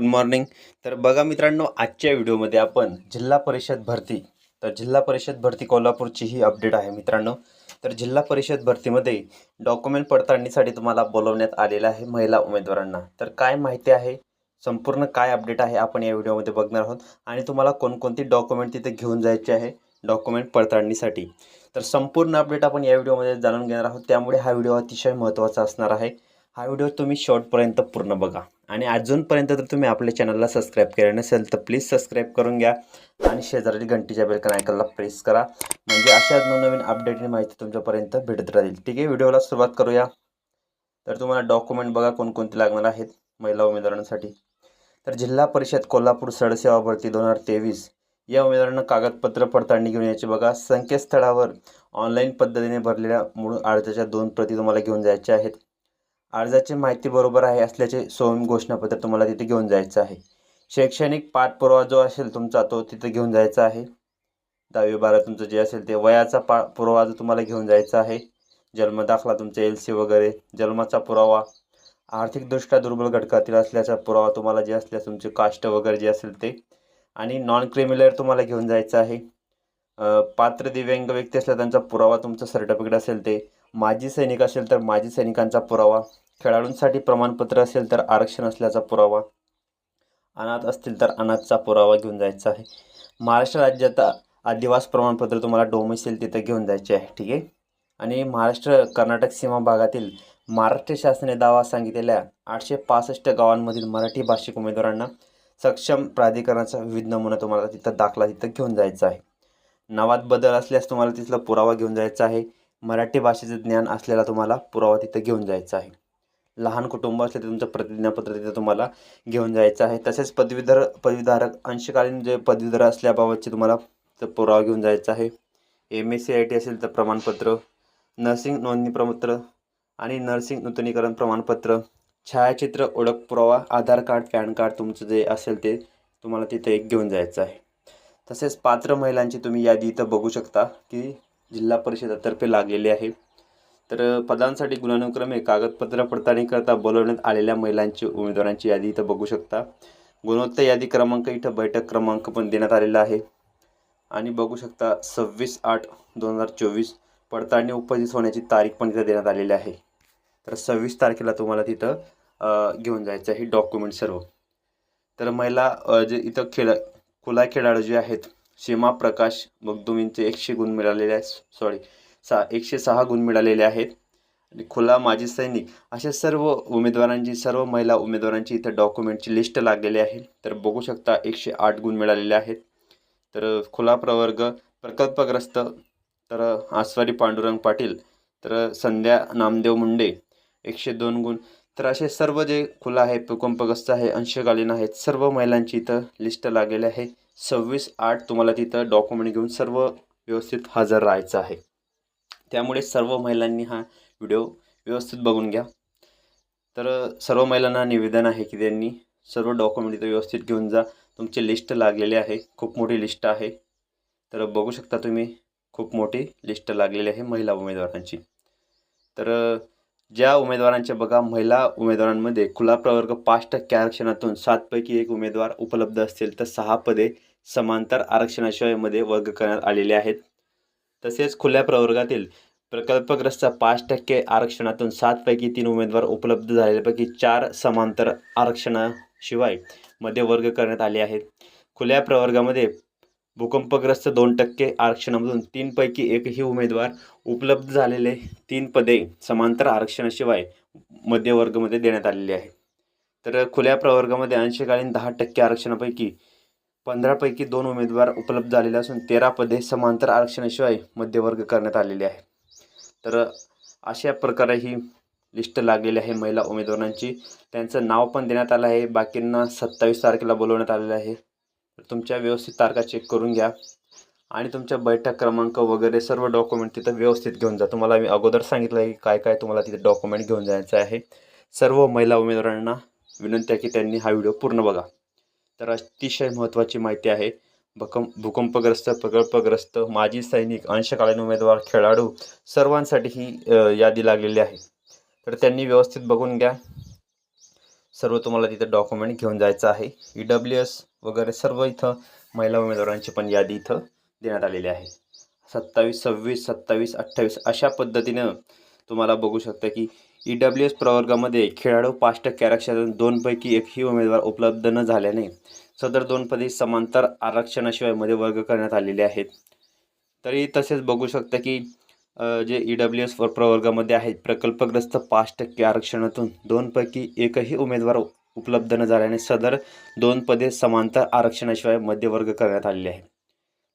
Good morning तर बघा मित्रांनो आजच्या व्हिडिओमध्ये आपण जिल्हा परिषद भरती तर जिल्हा परिषद भरती कोल्हापूरची ही अपडेट आहे मित्रांनो. तर जिल्हा परिषद भरतीमध्ये डॉक्युमेंट पडताळणीसाठी तुम्हाला बोलवण्यात आलेलं आहे महिला उमेदवारांना. तर काय माहिती आहे? संपूर्ण काय अपडेट आहे? आपण या व्हिडिओमध्ये बघणार आहोत. आणि तुम्हाला कोणकोणती डॉक्युमेंट तिथे घेऊन जायचे आहे? डॉक्युमेंट पडताळणीसाठी. तर संपूर्ण अपडेट आपण या व्हिडिओमध्ये जाणून घेणार आहोत. त्यामुळे हा व्हिडिओ अतिशय महत्त्वाचा असणार आहे. हा व्हिडिओ तुम्ही शॉर्टपर्यंत पूर्ण बघा. आणि अजूनपर्यंत जर तुम्ही आपल्या चॅनलला सबस्क्राईब केलं नसेल तर प्लीज सबस्क्राईब करून घ्या. आणि शेजारील घंटीच्या बेलकन आयकनला प्रेस करा. म्हणजे अशा नवनवीन अपडेटची माहिती तुमच्यापर्यंत भेटत राहील. ठीक आहे व्हिडिओला सुरुवात करूया. तर तुम्हाला डॉक्युमेंट बघा कोणकोणते लागणार आहेत महिला उमेदवारांसाठी. तर जिल्हा परिषद कोल्हापूर सडसेवा भरती दोन हजार तेवीस. या उमेदवारांना कागदपत्र पडताळणी घेऊन यायची बघा. संकेतस्थळावर ऑनलाईन पद्धतीने भरलेल्या मूळ अर्जाच्या दोन प्रती तुम्हाला घेऊन जायच्या आहेत. अर्जाची माहिती बरोबर आहे असल्याचे सोम घोषणापत्र तुम्हाला तिथे घेऊन जायचं आहे. शैक्षणिक पाठपुरावा जो असेल तुमचा तो तिथे घेऊन जायचा आहे. दहावी बारा तुमचं जे असेल ते वयाचा पा पुरावा जो तुम्हाला घेऊन जायचा आहे. जन्मदाखला तुमचे एल सी वगैरे जन्माचा पुरावा आर्थिकदृष्ट्या दुर्बल घटकातील असल्याचा पुरावा तुम्हाला जे असल्यास तुमचे कास्ट वगैरे जे असेल ते आणि नॉन क्रिमिनल तुम्हाला घेऊन जायचं आहे. पात्र दिव्यांग व्यक्ती असल्या त्यांचा पुरावा तुमचं सर्टिफिकेट असेल ते माजी सैनिक असेल तर माजी सैनिकांचा पुरावा खेळाडूंसाठी प्रमाणपत्र असेल तर आरक्षण असल्याचा पुरावा अनाथ असतील तर अनाथचा पुरावा घेऊन जायचा आहे. महाराष्ट्र राज्यात आदिवास प्रमाणपत्र तुम्हाला डोमिसेल तिथं घेऊन जायचे आहे ठीक आहे? आणि महाराष्ट्र कर्नाटक सीमा भागातील महाराष्ट्र शासनाने दावा सांगितलेल्या आठशे पासष्ट गावांमधील मराठी भाषिक उमेदवारांना सक्षम प्राधिकरणाचा विविध नमुना तुम्हाला तिथं दाखला तिथं घेऊन जायचा आहे. नावात बदल असल्यास तुम्हाला तिथला पुरावा घेऊन जायचा आहे. मराठी भाषेचं ज्ञान असलेला तुम्हाला पुरावा तिथं घेऊन जायचा आहे. लहान कुटुंब असले तर तुमचं प्रतिज्ञापत्र तिथं तुम्हाला घेऊन जायचं आहे. तसेच पदवीधर पदवीधारक अंशकालीन जे पदवीधर असल्याबाबतचे तुम्हाला पुरावा घेऊन जायचा आहे. M S C I T असेल तर प्रमाणपत्र नर्सिंग नोंदणी प्रमाणपत्र आणि नर्सिंग नूतनीकरण प्रमाणपत्र छायाचित्र ओळख पुरावा आधार कार्ड पॅन कार्ड तुमचं जे असेल ते तुम्हाला तिथं एक घेऊन जायचं आहे. तसेच पात्र महिलांची तुम्ही यादी इथं बघू शकता की जिल्हा परिषदातर्फे लागलेली आहे. तर पदांसाठी गुणानुक्रमे कागदपत्र पडताळणीकरता बोलवण्यात आलेल्या महिलांची उमेदवारांची यादी इथं बघू शकता. गुणवत्ता यादी क्रमांक इथं बैठक क्रमांक पण देण्यात आलेला आहे. आणि बघू शकता सव्वीस आठ दोन हजार चोवीस पडताळणी उपस्थित होण्याची तारीख पण इथं देण्यात आलेली आहे. तर सव्वीस तारखेला तुम्हाला तिथं घेऊन जायचं आहे डॉक्युमेंट सर्व. तर महिला जे इथं खेळ खुला खेळाडू जे आहेत सीमा प्रकाश मगदुमींचे एकशे गुण मिळालेले आहेत. सॉरी सा एकशे सहा गुण मिळालेले आहेत. आणि खुला माजी सैनिक अशा सर्व उमेदवारांची सर्व महिला उमेदवारांची इथं डॉक्युमेंटची लिस्ट लागलेली आहे. तर बघू शकता एकशे आठ गुण मिळालेले आहेत. तर खुला प्रवर्ग प्रकल्पग्रस्त तर आसवारी पांडुरंग पाटील तर संध्या नामदेव मुंडे एकशे दोन गुण. तर असे सर्व जे खुला आहे भूकंपग्रस्त आहे अंशकालीन आहेत सर्व महिलांची इथं लिस्ट लागलेली आहे. सव्वीस आठ तुम्हाला तिथं डॉक्युमेंट घेऊन सर्व व्यवस्थित हजर राहायचं आहे. त्यामुळे सर्व महिलांनी हा व्हिडिओ व्यवस्थित बघून घ्या. तर सर्व महिलांना निवेदन आहे की त्यांनी सर्व डॉक्युमेंट इथं व्यवस्थित घेऊन जा. तुमची लिस्ट लागलेली आहे. खूप मोठी लिस्ट आहे. तर बघू शकता तुम्ही खूप मोठी लिस्ट लागलेली आहे महिला उमेदवारांची. तर ज्या उमेदवारांचे बघा महिला उमेदवारांमध्ये खुला प्रवर्ग पाच टक्के आरक्षणातून सातपैकी एक उमेदवार उपलब्ध असतील तर सहा पदे समांतर आरक्षणाशिवायमध्ये वर्ग करण्यात आलेले आहेत. तसेच खुल्या प्रवर्गातील प्रकल्पग्रस्त पाच टक्के आरक्षणातून सातपैकी तीन उमेदवार उपलब्ध झालेल्यापैकी चार समांतर आरक्षणाशिवायमध्ये वर्ग करण्यात आले आहेत. खुल्या प्रवर्गामध्ये भूकंपग्रस्त दोन टक्के आरक्षणामधून तीनपैकी एकही उमेदवार उपलब्ध झालेले तीन पदे समांतर आरक्षणाशिवाय मध्यवर्गमध्ये देण्यात आलेली आहे तर खुल्या प्रवर्गामध्ये अंशकालीन दहा टक्के आरक्षणापैकी पंधरापैकी दोन उमेदवार उपलब्ध झालेले असून तेरा पदे समांतर आरक्षणाशिवाय मध्यवर्ग करण्यात आलेले आहे तर अशा प्रकारे ही लिस्ट लागलेली आहे महिला उमेदवारांची. त्यांचं नाव पण देण्यात आलं आहे. बाकींना सत्तावीस तारखेला बोलवण्यात आलेलं आहे. तुमच्या व्यवस्थित तारखा चेक करून घ्या. आणि तुमच्या बैठक क्रमांक वगैरे सर्व डॉक्युमेंट तिथं व्यवस्थित घेऊन जा. तुम्हाला मी अगोदर सांगितलं आहे की काय काय तुम्हाला तिथे डॉक्युमेंट घेऊन जायचं आहे. सर्व महिला उमेदवारांना विनंती आहे की त्यांनी हा व्हिडिओ पूर्ण बघा. तर अतिशय महत्त्वाची माहिती आहे. भकं भूकंपग्रस्त प्रकल्पग्रस्त माजी सैनिक अंशकालीन उमेदवार खेळाडू सर्वांसाठी ही यादी लागलेली आहे. तर त्यांनी व्यवस्थित बघून घ्या. सर्व तुम्हाला तिथं डॉक्युमेंट घेऊन जायचं आहे. ई डब्ल्यू एस वगैरे सर्व इथं महिला उमेदवारांची पण यादी इथं देण्यात आलेली आहे. सत्तावीस सव्वीस सत्तावीस अठ्ठावीस अशा पद्धतीनं तुम्हाला बघू शकता की ई डब्ल्यू एस प्रवर्गामध्ये खेळाडू पाच टक्के आरक्षणातून दोनपैकी एकही उमेदवार उपलब्ध न झाल्याने सदर दोन पदे समांतर आरक्षणाशिवायमध्ये वर्ग करण्यात आलेले आहेत. तरी तसेच बघू शकता की जे ई डब्ल्यू एस प्रवर्गामध्ये आहेत प्रकल्पग्रस्त पाच टक्के आरक्षणातून दोनपैकी एकही उमेदवार उपलब्ध न झाल्याने सदर दोन पदे समांतर आरक्षणाशिवाय मध्यवर्ग करण्यात आलेले आहे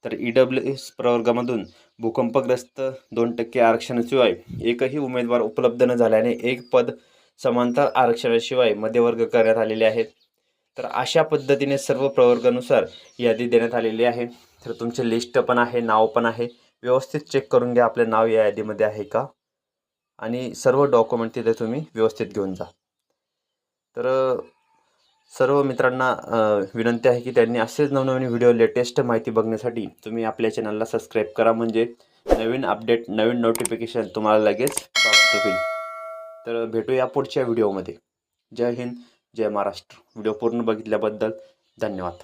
तर ई डब्ल्यू एस प्रवर्गामधून भूकंपग्रस्त दोन टक्के आरक्षणाशिवाय एकही उमेदवार उपलब्ध न झाल्याने एक पद समांतर आरक्षणाशिवाय मध्यवर्ग करण्यात आलेले आहेत. तर अशा पद्धतीने सर्व प्रवर्गानुसार यादी देण्यात आलेली आहे. तर तुमचे लिस्ट पण आहे नाव पण आहे. व्यवस्थित चेक करून घ्या आपले नाव या यादीमध्ये आहे का? आणि सर्व डॉक्युमेंट तिथे तुम्ही व्यवस्थित घेऊन जा. तर सर्व मित्रांना विनंती आहे की त्यांनी असेच नवनवीन व्हिडिओ लेटेस्ट माहिती बघण्यासाठी तुम्ही आपल्या चॅनलला सबस्क्राईब करा म्हणजे नवीन अपडेट नवीन नोटिफिकेशन तुम्हाला लगेच प्राप्त होईल. तर भेटूया पुढच्या व्हिडिओमध्ये. जय हिंद जय महाराष्ट्र. व्हिडिओ पूर्ण बघितल्याबद्दल धन्यवाद.